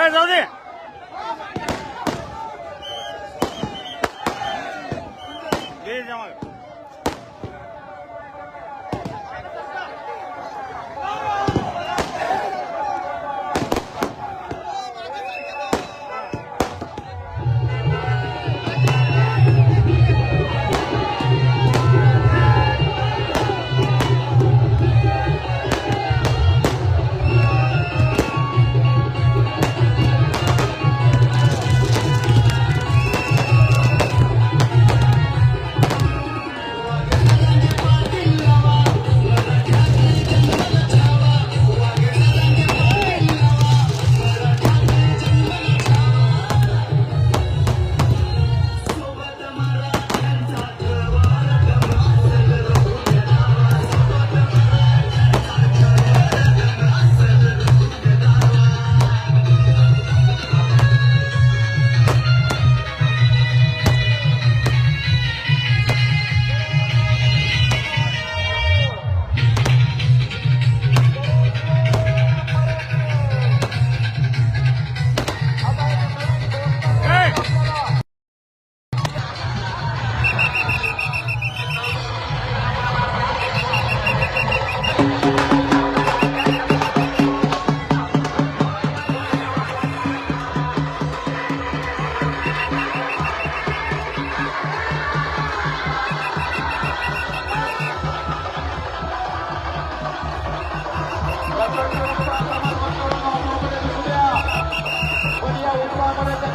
काय जाऊ दे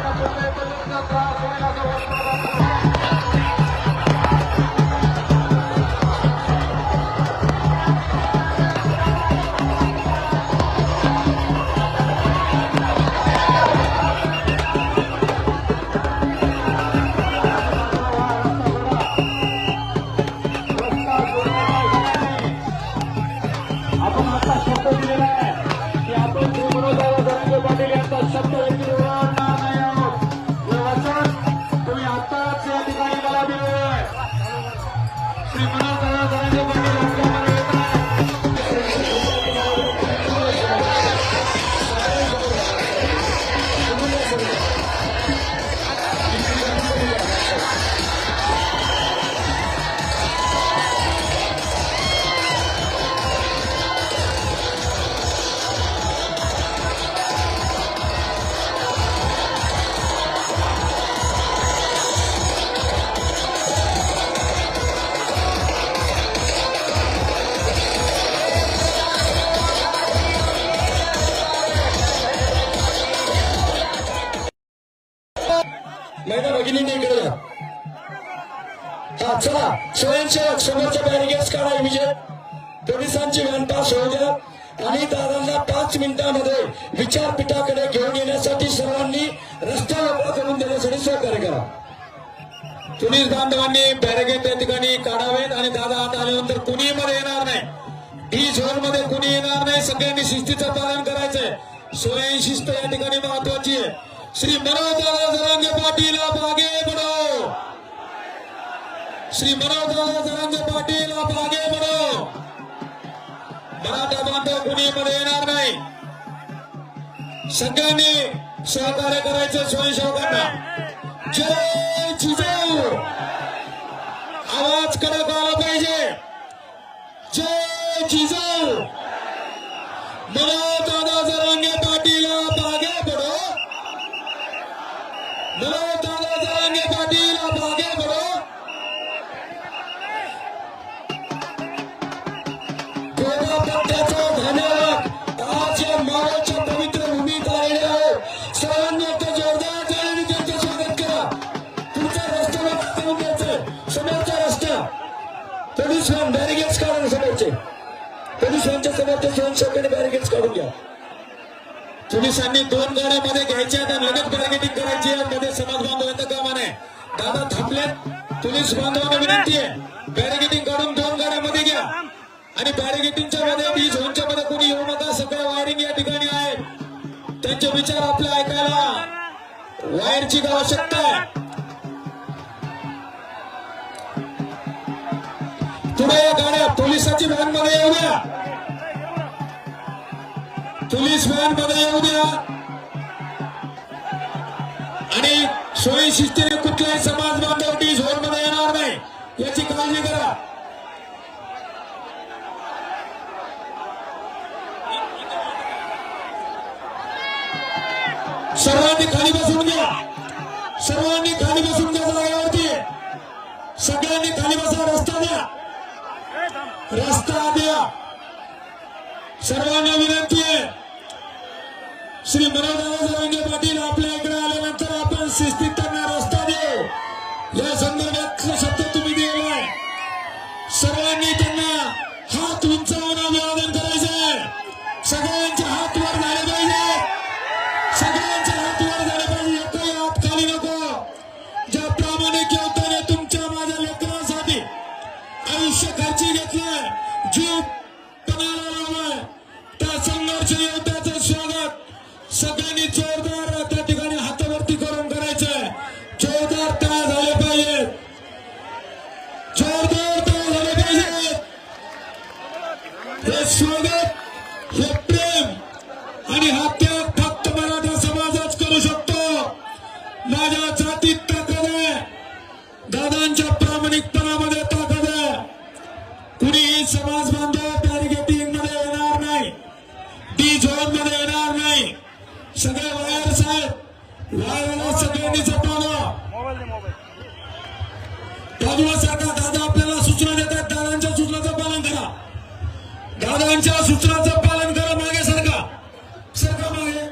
تھو پي پي پي मनोजदादा पाटील आप आगे बढ़ो। मराठा बांधव कुणी मध्ये येणार नाही। सगळ्यांनी सहकार्य करायचं स्वयंसेवकांना जय जिजाऊ। आवाज कडक आला पाहिजे। जय जिजाऊ। मनोज दादा जरांगे पाटील आप आगे बढ़ो। मनोज पोलीस व्हॅन बॅरिगेट्स काढून समोरचे पोलीस व्हॅनच्या समोरच्या स्वयंसेवकांनी बॅरिगेट्स काढून घ्या. पोलिसांनी दोन गाड्यामध्ये घ्यायच्या त्या लगेच बॅरिगेटिंग करायची मध्ये समाज बांधवांचं काम नाही दादा थांबलेत पोलीस बांधवांना विनंती आहे. बॅरिगेटिंग काढून दोन गाड्यामध्ये घ्या. आणि बॅरिगेटिंगच्या मध्ये डी झोनच्या मध्ये कोणी येऊ नका. सगळ्या वायरिंग या ठिकाणी आहेत. त्यांचे विचार आपल्या ऐकायला. वायरची आवश्यकता आहे. पुढे या गाड्या पोलिसाची व्हॅनमध्ये येऊ द्या. पोलीस व्हॅनमध्ये येऊ द्या. आणि स्वयंशिस्तीने कुठलाही समाज बांधव डी झोनमध्ये येणार नाही याची काळजी करा. सर्वांनी खाली बसून घ्या. सर्वांनी खाली बसून घ्या जागेवरती. सगळ्यांनी खाली बसा रस्ता द्या. रस्ता द्या सर्वांना विनंती आहे. श्री मनोहरदादा पाटील आपल्या इकडे आल्यानंतर आपण शिस्तीत त्यांना रस्ता देऊ. या संदर्भात समाज बांधव बॅरिगेटिंगमध्ये येणार नाही. डी झोनमध्ये येणार नाही. सगळे वायर्स आहेत वायरला सगळ्यांनी जपावं. मोबाईल दे मोबाईल बाजूला सरका दादा आपल्याला सूचना देतात दादांच्या सूचनाचं पालन करा. दादांच्या सूचनाचं पालन करा मागे सरका. सरका मागे.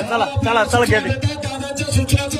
चला चला चला. दादांच्या सूचनाचं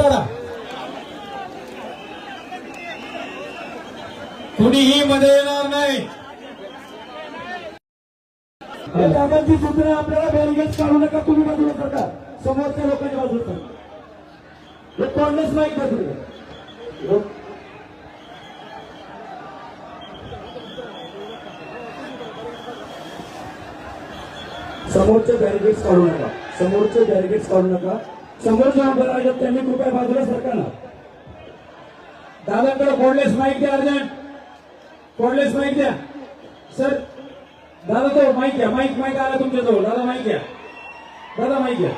बॅरिगेटिंग करा कुणीही मध्ये येणार नाही. दादांची सूचना आपल्याला बॅरिगेट काढू नका तुम्ही बाजूला सरकार समोरच्या लोकांच्या बाजूला सरका. हे कॉर्नर्स माईक बाजूला समोरचे बॅरिगेट्स काढू नका. समोरचे बॅरिगेट्स काढू नका. समोरच्या आमदार आहेत त्यांनी कृपया बाजूला सरकारला दादाकडे कोडलेस माईक द्या अर्जंट. कोडलेस माईक द्या. सर दादा तो माईक घ्या. माईक माईक आला तुमच्याजवळ. दादा माईक घ्या. दादा माईक घ्या.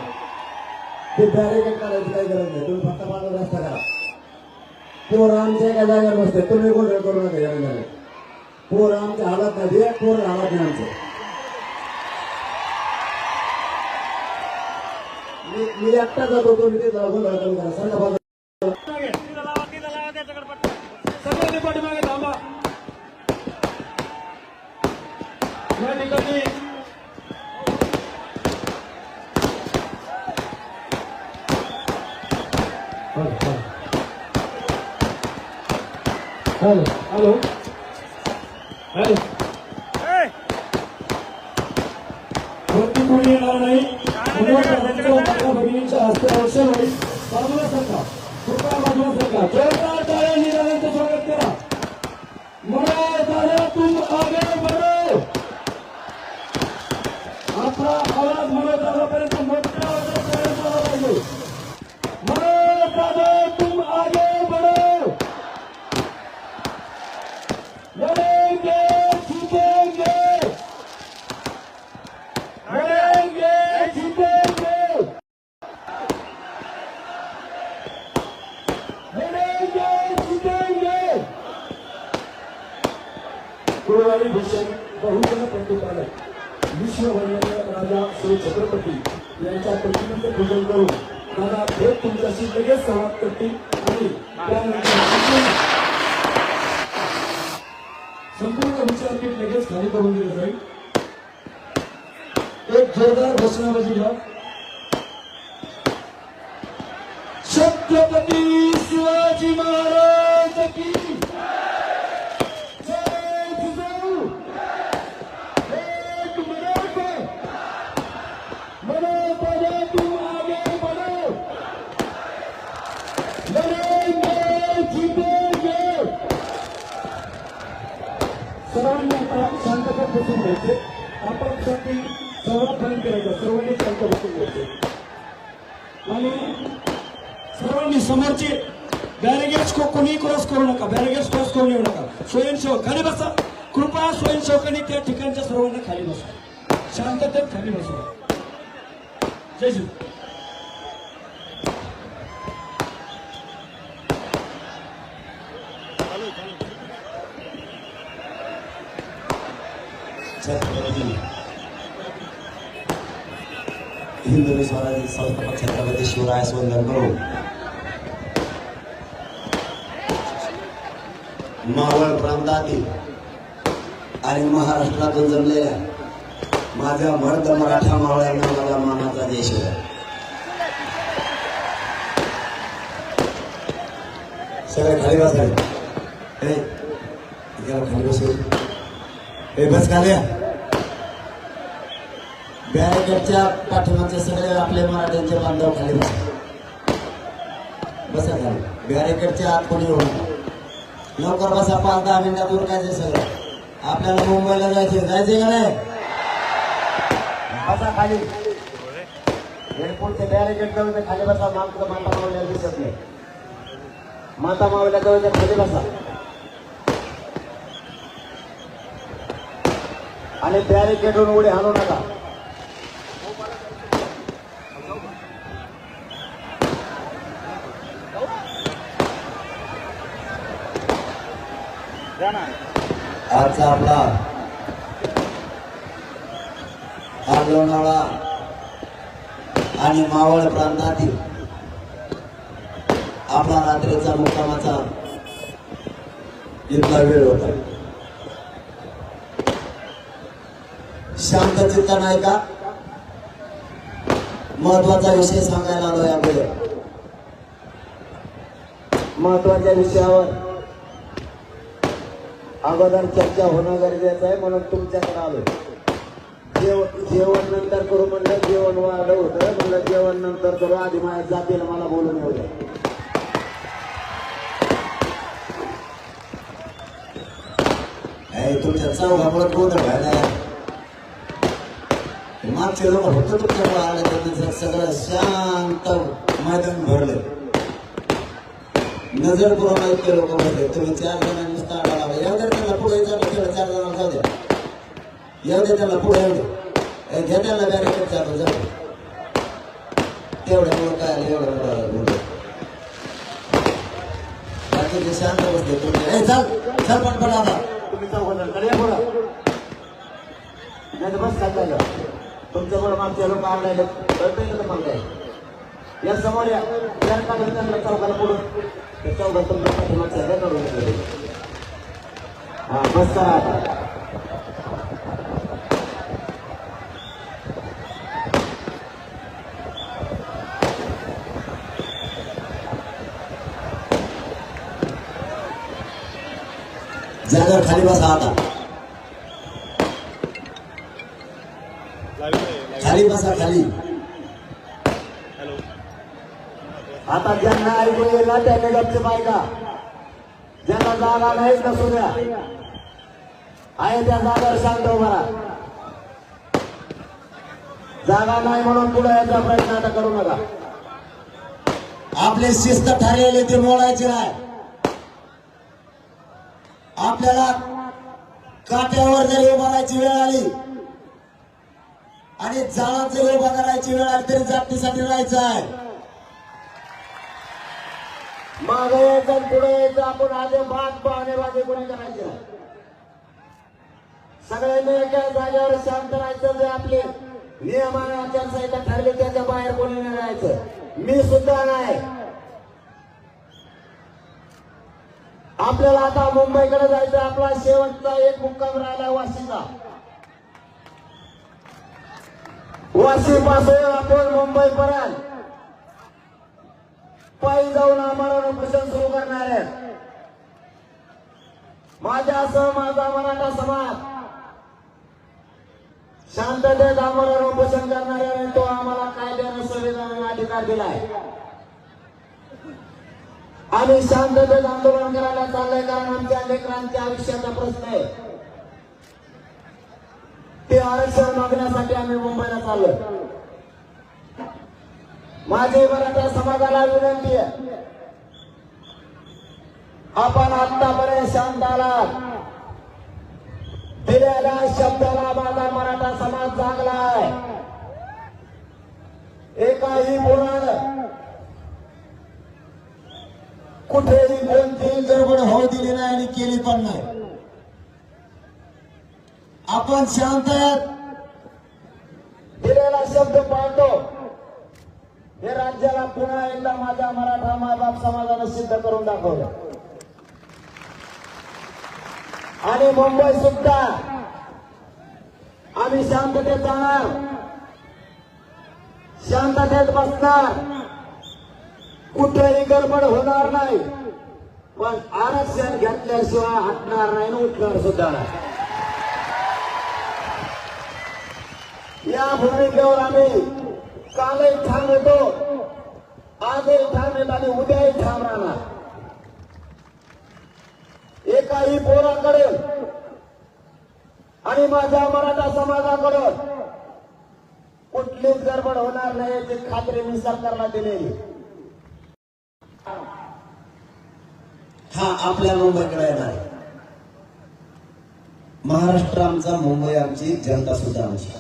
ते बॅरिकेड करायची काही गरज नाही. तुम्ही फक्त माझा रस्ता करा. पोर आमच्या एका जागेवर बसते तुम्ही गोंधळ करू नका या विधानात. आमच्या हालत नाही. पोर हालत नाही आमचं. मी मी एकटा जातो तुम्ही ते जाऊ गोंधळ कमी करा थांबा. या ठिकाणी हॅलो हॅलो. हॅलो. कोणी येणार नाही? मनोहरदादांच्या माझ्या भगिनींच्या हस्ते अवसर होईल बाजूला सरका कृपया बाजूला सरका जोरदार टाळ्यांनी दादांचं स्वागत करा मनोहर दादा तुम आगे बढ़ो आपला आवाज मनोहर दादापर्यंत मोठ्या आवाजात जायला आला पाहिजे मनोहर दादा तुम आगे बढ़ो लड़ेंगे जीतेंगे लड़ेंगे जीतेंगे लड़ेंगे जीतेंगे गुरुवारी भूषण बहुजन पंडित आले विश्ववंदनीय राजा श्री छत्रपती यांच्या प्रतिनिधित्व पूजन करून दादा थेट तुमच्याशी लगेच संवाद करतील आणि त्यानंतर संपूर्ण विचारपीठ लगेच खाली करून दिलं जाईल. एक जोरदार घोषणाबाजी घ्या. छत्रपती शिवाजी महाराज की जय जिजाऊ एक मिनट मनो पड़े तुम आगे बढ़ो लड़ेंगे जीतेंगे सर्वांनी आता शांतता बसून घ्यायचे आपापसाठी संवर्धन करायचं सर्वांनी शांत बसून घ्यायचे आणि सर्वांनी समोरचे बॅरिगेट्स को कोणी क्रॉस करू नका. बॅरिगेट्स क्रॉस करून येऊ नका. स्वयंसेवक खाली बसा. कृपया स्वयंसेवकांनी त्या ठिकाणच्या सर्वांना खाली बसा. शांततेत खाली बसा. जय श्री हिंदवी स्वराज्य संस्थापक छत्रपती शिवराय वंदन करून मावळ प्रांतातील आणि महाराष्ट्रातून जमलेल्या माझ्या मर्द मराठा मावळ्यांना माझा मानाचा देश आहे. सगळे खाली बसायला ए खाली बसू. हे बस खाल्या बॅरिकेडच्या पाठीमागचे सगळे आपले मराठ्यांचे बांधव खाली बसा. बसा खाली. बॅरिकेडच्या आत कोणी होऊ लवकर बसा पाच दहा मिनिटात उरकायचे सगळं. आपल्याला मुंबईला जायचे जायचे का नाही? बसा खाली. एअरपोर्टचे बॅरिकेड जवळ ते खाली बसा. मागचं माता मावल्या दिसत नाही. माता मावल्या जवळ ते खाली बसा. आणि बॅरिकेडून उडी हाणू नका. आजचा आपला. हा लोणावळा आणि मावळ प्रांतातील आपला रात्रीचा मुक्कामाचा इतका वेळ होता. शांत चित्त नाही का? महत्त्वाचा विषय सांगायला आलो आपल्याला. महत्त्वाच्या विषयावर अगोदर चर्चा होणं गरजेचं आहे म्हणून तुमच्याकडे आलो जेवण जेवण नंतर करू म्हणलं जेवण वाढलं होतं. म्हणलं जेवण नंतर करू. आधी माझ्या जातीला मला बोलून येऊ द्या. तुमच्या चौघामुळे गोंधळ व्हायला मागचे लोक फक्त तुमच्यामुळे आले त्यांनी सगळं शांत मैदान भरलं. नजर पुरवण्यात लोक भरले तुम्ही चार जणांनी नुसता आढावा लावला. पुढे विचारलं जाऊ. द्या येऊ ए, घ्या त्यांना बॅरिकेड चालू जाऊ तेवढ्यामुळे काय आलं एवढं मोठं मोठं. शांत बसले तुम्ही ए चल. पटपट आता तुम्ही चौघकडे या नाही तर बस चाललं तुमच्यामुळे मागचे लोक आणायला कळतंय का काय या. समोर या काढून चौकाला पुढून. ते तुमच्या पाठीमागच्या करून. घेतलं. बस करा आता. जागर खाली बसा आता खाली बसा खाली आता ज्यांना ऐकू येईल ना त्यांनी बायका ज्यांना जागा नाही नसू द्या आहे त्या जागावर शांत मला जागा नाही म्हणून पुढे याचा प्रयत्न आता करू नका. आपले शिस्त ठरलेले ते मोडायचे नाही. आपल्याला काट्यावर जरी उभारायची वेळ आली आणि जाळात जरी उभा करायची वेळ आली तरी जातीसाठी राहायचं आहे. मागे यायचं पुढे यायचं. आपण आधी बात पाहणे बाजे कोणी करायचे? सगळ्यांनी एका जागेवर शांत राहायचं जे आपले नियम आणि आचारसंहिता ठरली त्याच्या बाहेर कोणी नाही राहायचं. मी सुद्धा नाही. आपल्याला आता मुंबईकडे जायचं आपला शेवटचा एक मुक्काम राहिला वाशीचा. वाशी पासून आपण मुंबई पर्यंत पायी जाऊन आम्हाला उपोषण सुरू करणार आहे माझ्यासह माझा मराठा समाज. शांततेत आम्हाला उपोषण करणार आहे तो आम्हाला कायद्याने संविधानाने अधिकार दिलाय. आम्ही शांततेत आंदोलन करायला चाललंय कारण आमच्या लेकरांच्या आयुष्याचा प्रश्न आहे. ते आरक्षण मागण्यासाठी आम्ही मुंबईला चाललोय. माझे मराठा समाजाला विनंती आहे. आपण आतापर्यंत शांत आलात दिलेल्या शब्दाला माझा मराठा समाज जागलाय. एकाही मुलानं कुठेही कोणतीही गडबड होऊ दिली नाही आणि केली पण नाही. आपण शांत आहेत. दिलेला शब्द पाळतो. हे राज्याला पुन्हा एकदा माझ्या मराठा मायबाप समाजानं सिद्ध करून दाखवलं. आणि मुंबई सुद्धा. आम्ही शांततेत जाणार. शांततेत बसणार. कुठेही गडबड होणार नाही. पण आरक्षण घेतल्याशिवाय हटणार नाही आणि उठणार सुद्धा नाही. या भूमिकेवर आम्ही कालही ठाम होतो आजही ठाम येत आणि उद्याही ठाम राहणार एकाही पोराकडे आणि माझ्या मराठा समाजाकडे कुठलीच गडबड होणार नाही याची खात्री मी सरकारला दिलेली. हा आपल्या मुंबईकडे येणार महाराष्ट्र आमचा मुंबई आमची जनता सुद्धा आमची.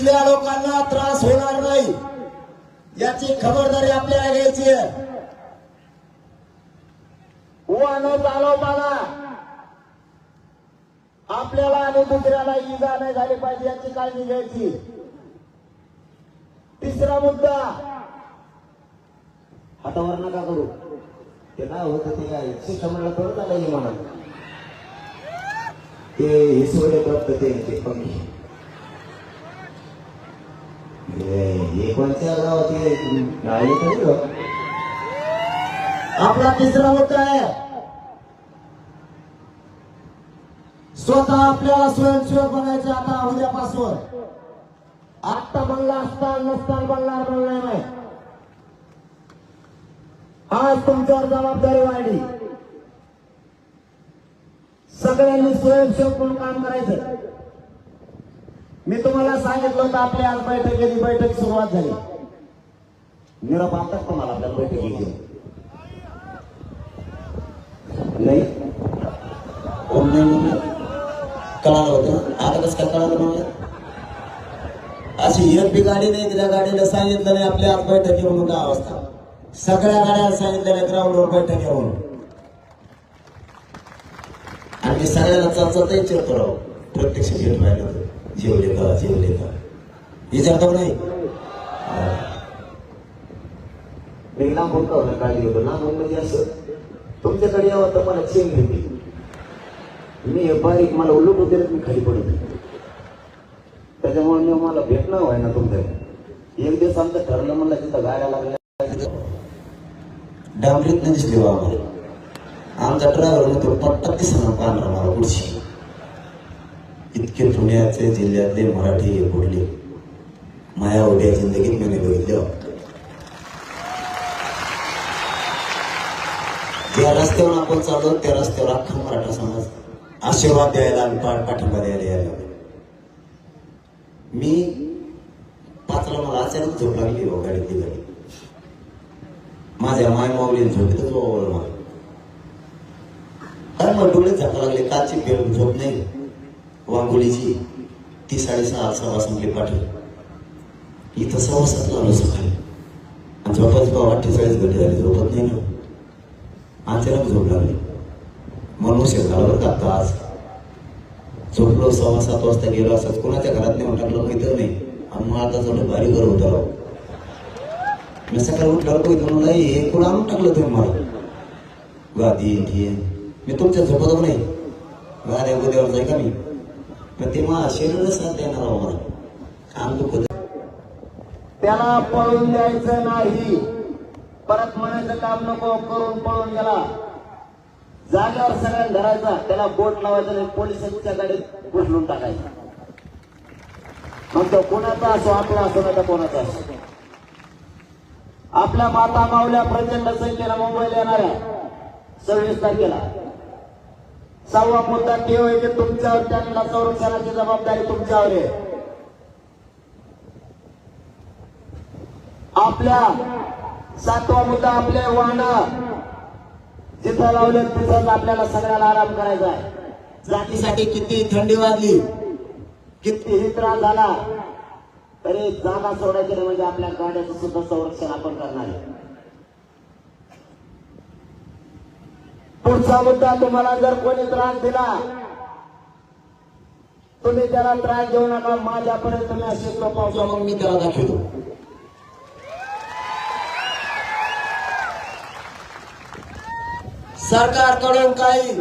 तिथल्या लोकांना त्रास होणार नाही. याची खबरदारी आपल्याला घ्यायची आहे. वाहन चालवताना आपल्याला आणि दुसऱ्याला इजा नाही झाली पाहिजे याची काळजी घ्यायची. तिसरा मुद्दा. हातावर नका करू. ते काय होत ते काय? शिक्षणाला करून आलं म्हणा ते हिसवले प्राप्त ते ते पंखी. हे कोणत्या गावात आपला तिसरा होत आहे. स्वतः आपल्याला स्वयंसेवक बनायचं आता उद्यापासून. आत्ता बनला असता नसता बनणार बनणार नाही. आज तुमच्यावर जबाबदारी वाढली. सगळ्यांनी स्वयंसेवक म्हणून काम करायचं. मी तुम्हाला सांगितलं होतं आपल्या आज बैठकीची बैठक सुरुवात झाली. निरोप आणतात तुम्हाला आपल्या बैठकीची नाही? कळालं होतं. आता कसं काय कळालं मला अशी एक बी गाडी नाही त्या गाडीला सांगितलं नाही आपल्या आज बैठकी म्हणून काय अवस्था? सगळ्या गाड्या सांगितलेल्या ग्राउंडवर बैठक म्हणून. आणि सगळ्यांना सगळ्यांना चालचाल विचारतो राव. प्रत्यक्ष भेट व्हायला जेवले का जेवले का विचारतो नाही. मी लांब होतो काळजी होतो लांब म्हणजे असं तुमच्याकडे यावं तर मला चेन घेते मी हे बारीक मला उलट होते मी खाली पडत त्याच्यामुळे मी मला भेटणं व्हाय ना तुमच्या. एक दिवस आमचं ठरलं म्हणलं तिथं गाड्या लागल्या. डांबरीत नाही दिसली बा आम्हाला. आमचा ड्रायव्हर म्हणतो पट्टा दिसणार पांढरा मला पुढची इतके पुण्याचे जिल्ह्यातले मराठी हे बोलले. माया उभ्या जिंदगीत मी बघितले हो. ज्या रस्त्यावर आपण चाललो त्या रस्त्यावर अख्खा मराठा समाज आशीर्वाद द्यायला आणि पाठिंबा द्यायला यायला मी पाचला मला अचानक झोप लागली हो गाडीतली गाडी. माझ्या माय माऊली झोपेतच ओवळ मला. काय मग डोळे झाका लागले काची पेरून झोप नाही. वांगोळीची ती साडेसहा सहा संपली पाठवली. इथं सव्वा सातला आलो सकाळी आणि झोपाच पाव अठ्ठेचाळीस घंटे झाले. झोपत नाही ना? अचानक झोप लागली. म्हणून उशीर झाला बरं का आता आज? झोपलो सव्वा सात वाजता गेलो असत. कोणाच्या घरात नेऊन टाकलं माहीत नाही. आणि मग आता थोडं भारी घर होतो राव. मी सकाळी उठल्यावर कोणी म्हणून नाही हे कोण आणून टाकलं तुम्ही मला? गादी हे मी तुमच्या झोपत नाही. गाड्या उद्यावर जाय का मी? प्रतिमा ते साथ देणार आहो काम दुखत त्याला पळून द्यायचं नाही. परत म्हणायचं काम नको करून पळून गेला. जागेवर सगळ्यांना धरायचा त्याला बोट लावायचं नाही पोलिसांच्या गाडीत घुसलून टाकायचा. मग तो कोणाचा असो आपला असो नाही कोणाचा असो. आपल्या माता मावल्या प्रचंड संख्येला मुंबईला येणाऱ्या. सव्वीस तारखेला. सहावा मुद्दा ठेव आहे की तुमच्यावर त्यांना संरक्षणाची जबाबदारी तुमच्यावर आहे. आपल्या सातवा मुद्दा आपले वाहन. जिथं लावले तिथं आपल्याला सगळ्याला आराम करायचा आहे. जातीसाठी किती थंडी वाजली कितीही त्रास झाला तरी जागा सोडायची नाही म्हणजे आपल्या गाड्याचं सुद्धा संरक्षण आपण करणार आहे. पुढचा मुद्दा तुम्हाला जर कोणी त्रास दिला तुम्ही त्याला त्रास देऊ नका माझ्यापर्यंत तुम्ही असे सोपावसा मग मी त्याला दाखवतो. सरकारकडून काही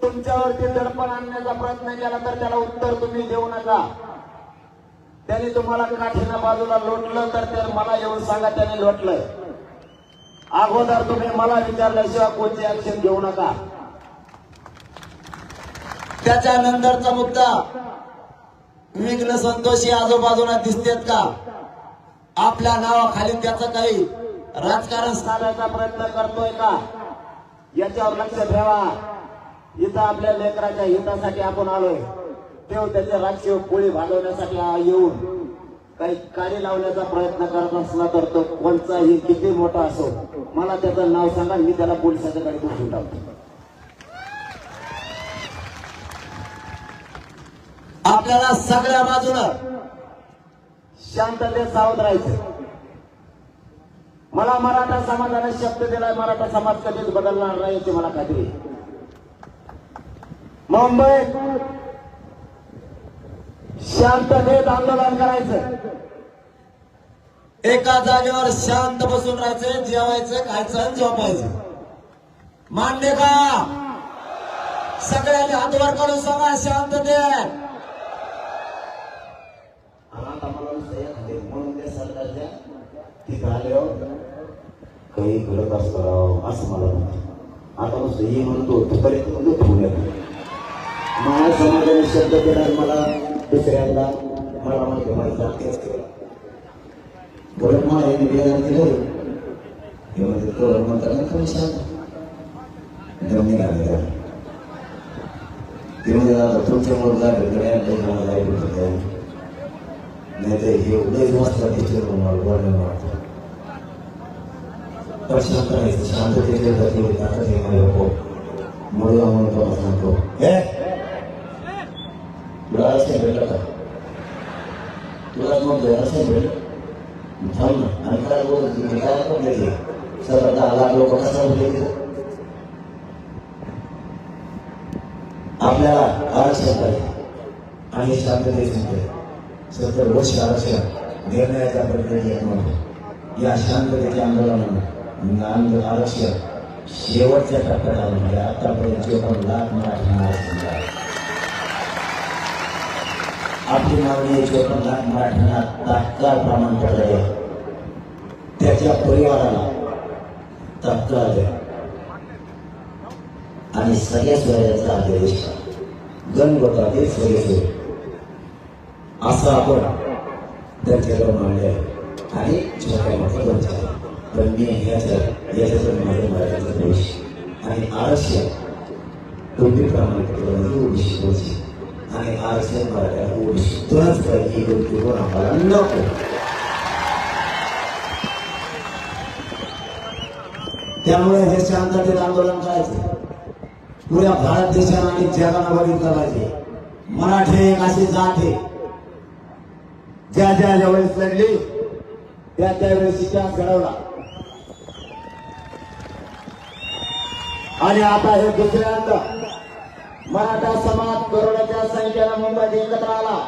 तुमच्यावरती दडपण आणण्याचा प्रयत्न केला तर त्याला उत्तर तुम्ही देऊ नका. त्याने तुम्हाला काठीना बाजूला लोटलं तर ते मला येऊन सांगा त्याने लोटलंय. अगोदर तुम्ही मला विचारल्याशिवाय कोणते ऍक्शन घेऊ नका. त्याच्यानंतरचा मुद्दा विघ्न संतोषी आजूबाजूला दिसतेत का? आपल्या नावाखाली त्याचं काही राजकारण साधायचा प्रयत्न करतोय का? याच्यावर लक्ष ठेवा. इथं आपल्या लेकराच्या हितासाठी आपण आलोय. तेव्हा त्याचे राजकीय पोळी भागवण्यासाठी येऊन काही कार्य लावण्याचा प्रयत्न करत असला तर तो कोणचाही किती मोठा असो मला त्याचं नाव सांगा मी त्याला पोलिसाच्या गाडी बसून टाकतो. आपल्याला सगळ्या बाजूला शांततेत सावध राहायचं मला मराठा समाजाने शब्द दिलाय मराठा समाज कधीच बदलणार नाही याची मला खात्री मुंबई शांततेत आंदोलन करायचं. एका जागेवर शांत बसून राहायचं जेवायचं खायचं आणि झोपायचं. मान्य का? सगळ्यांनी हातवर काढून सांगा शांततेत हो. काही घडत असतं राव, असं मला म्हणतं आता नुसतं ये म्हणतो दुपारी म्हणजे माझ्या समाजाने शब्द देणार मला दुसऱ्यांदा मला माहिती मला जातीच केला बोलत मला हे निवेदन दिलं हे म्हणजे तो म्हणतात ना तुम्ही शांत जमणी घालले ते म्हणजे आता तुमच्या मुलगा भेटल्या मला जाईल भेटल्या नाही तर हे उदय वाजता टीचर बनवाल वर्णन वाटतं पण शांत राहायचं शांततेच्या जाती ताकद हे माझ्या हो मुलगा म्हणून तुम्हाला सांगतो हे तुला असं भेटलं का? तुला मग असं भेटलं? थांब ना. आणि काय बोलत काय पण नाही सर दहा लाख लोक कसा होते आपल्याला आरक्षण पाहिजे आणि शांततेचे सत्तर वर्ष आरक्षण निर्णयाच्या प्रक्रियेत या. शांततेच्या आंदोलनानं आंदोलन आरक्षण शेवटच्या टप्प्यात आलं. म्हणजे आतापर्यंत चोपन्न लाख मराठी आरक्षण आपली मागणी आहे चोपन्न लाख मराठ्यांना तात्काळ प्रमाणपत्र द्या. त्याच्या परिवाराला तात्काळ द्या. आणि सगळ्या स्वराज्याचा आदेश गणगोता ते सगळे असं आपण त्यांच्याकडे मांडले आणि छोट्या मोठ्या पंचायत पण मी ह्याच्या याच्यातून माझ्या मराठीचा प्रवेश आणि आरक्षण कोणती प्रमाणपत्र म्हणजे ओबीसी आणि आरक्षण मराठ्या ओबीसी तुलाच पाहिजे आम्हाला नको त्यामुळे हे शांततेत आंदोलन करायचं. पुऱ्या भारत देशाला आणि जगाला बघितलं पाहिजे मराठे एक अशी जात आहे. ज्या ज्या ज्यावेळेस लढली त्या त्यावेळेस इतिहास घडवला. आणि आता हे दुसऱ्यांदा मराठा समाज करोडाच्या संख्येनं मुंबईत एकत्र आला.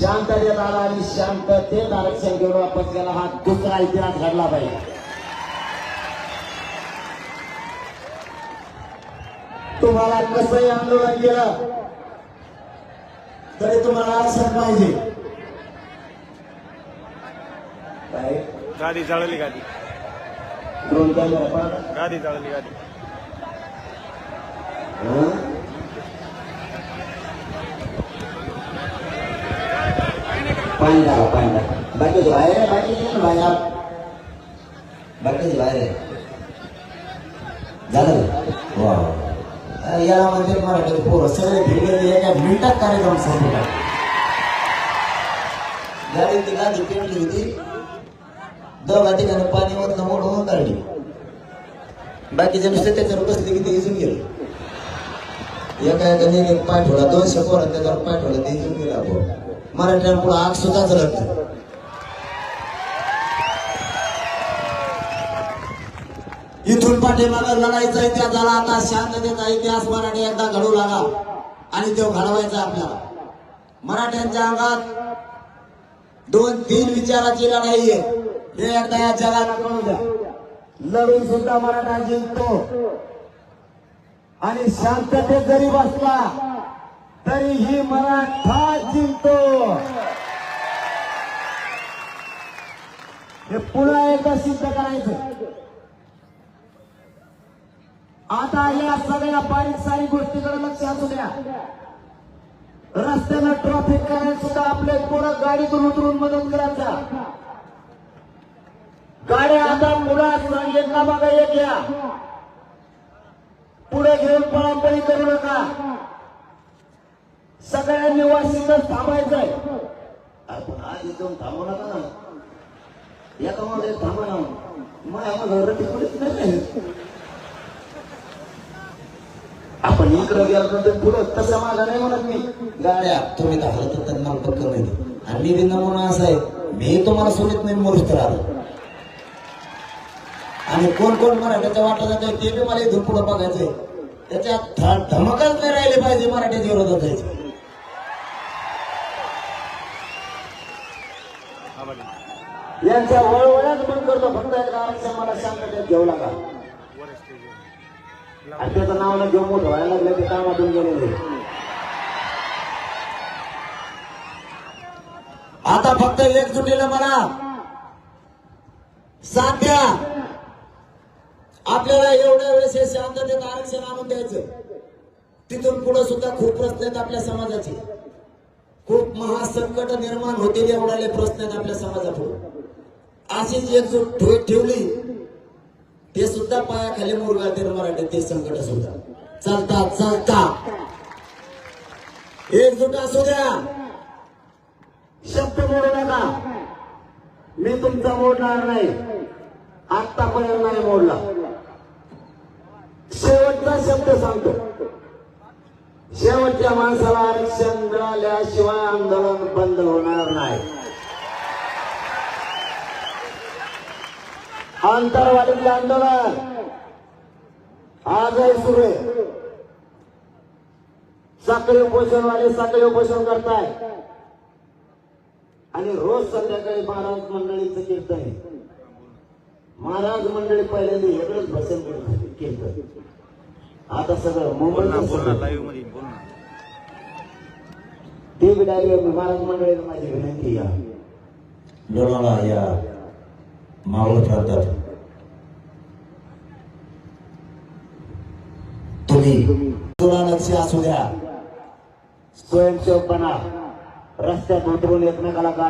शांततेत आला आणि शांततेत आरक्षण घेऊन वापस गेला. हा दुसरा इतिहास घडला पाहिजे. तुम्हाला कसंही आंदोलन केलं तरी तुम्हाला आरक्षण पाहिजे. गाडी जळली पाहता गाडी जळली गाडी पाणी टाका पाणी टाका बाकीचे बाहेर आहे बाकीचे पण बाहेर. बाकीचे बाहेर आहे झालं? वा. याला म्हणजे मराठी पोरं सगळे भिडलेले एका मिनिटात कार्यक्रम संपला गाडी ती गाडी पेटली होती दोघा ठिकाणी पाणी मधनं मोडून काढली बाकीचे नुसते त्याच्यावर बसले की ते इजून गेले एका एक पाय ठेवला दोनशे पोरं त्याच्यावर पाय ठेवला ते इजून गेला आपण मराठ्यांना आग सुद्धा जळत नाही. इथून पाठीमागं लढायचा इतिहास झाला आता शांततेचा इतिहास मराठी एकदा घडू लागा आणि तो घडवायचा आपल्याला. मराठ्यांच्या अंगात दोन तीन विचाराची लढाई आहे. हे एकदा या जगाला कळू द्या. लढून सुद्धा मराठा जिंकतो. आणि शांततेत जरी बसला तरीही मराठा जिंकतो. हे पुन्हा एकदा सिद्ध करायचं. आता या सगळ्या बारीक सारी गोष्टीकडे लक्ष असू द्या. रस्त्यानं ट्रॉफिक करायला सुद्धा आपले पोरं गाडीतून उतरून मदत करायचा गाड्या आता मुळात एका बघा एक या. पुढे घेऊन पळापळी करू नका. सगळ्या सगळ्यांनी थांबायचं आहे. आपण आज इथून थांबू नका ना. एका मध्ये थांबा ना. माझ्या घर तिकडेच नाही आपण इकडे गेलो तर पुढं तसं माझा नाही म्हणत मी. गाड्या तुम्ही तर तर त्यांना पक्क नाही आणि मी नमुना असा आहे. मी तुम्हाला सोडित नाही मरुस्तर आलो. आणि कोण कोण मराठ्याच्या वाटा ते बी मला इथून पुढं बघायचंय. त्याच्यात धमकच नाही राहिली पाहिजे मराठ्याच्या विरोधात जायचं. यांच्या वळवळ्यात पण करतो. फक्त एकदा आरक्षण मला शांततेत घेऊ लागा आणि त्याचं नाव ना घेऊन मोठं व्हायला लागलं ते कामातून गेलेले. आता फक्त एकजुटीला म्हणा. साथ द्या आपल्याला एवढ्या वेळेस हे शांततेत आरक्षण आणून द्यायचं. तिथून पुढे सुद्धा खूप प्रश्न आहेत आपल्या समाजाचे. खूप महासंकट निर्माण होतील एवढाले प्रश्न आहेत आपल्या समाजापुढे. अशीच एकजूट ठेव- ठेवली ते सुद्धा पायाखाली मुरगाळते मराठी ते संकट सुद्धा चालता चालता. एकजूट असू द्या. शब्द मोडू नका. मी तुमचा मोडणार नाही. आतापर्यंत नाही मोडला. शेवटचा शब्द सांगतो. शेवटच्या माणसाला आरक्षण मिळाल्याशिवाय आंदोलन बंद होणार नाही. आंतरवाडीतलं आंदोलन. आजही सुरू आहे. साखळी उपोषणवाले साखळी उपोषण करताय. आणि रोज संध्याकाळी महाराज मंडळीचं कीर्तन आहे. महाराज मंडळी पहिल्यांदा वेगळंच भाषण करत कीर्तन. आता सगळं ना ते बी डायरेक्ट महाराज मंडळीला माझी विनंती या लोणाला या. मावळत राहतात तुम्ही तुला लक्ष असू द्या. स्वयंसेवक बना रस्त्यात उतरून एकमेकाला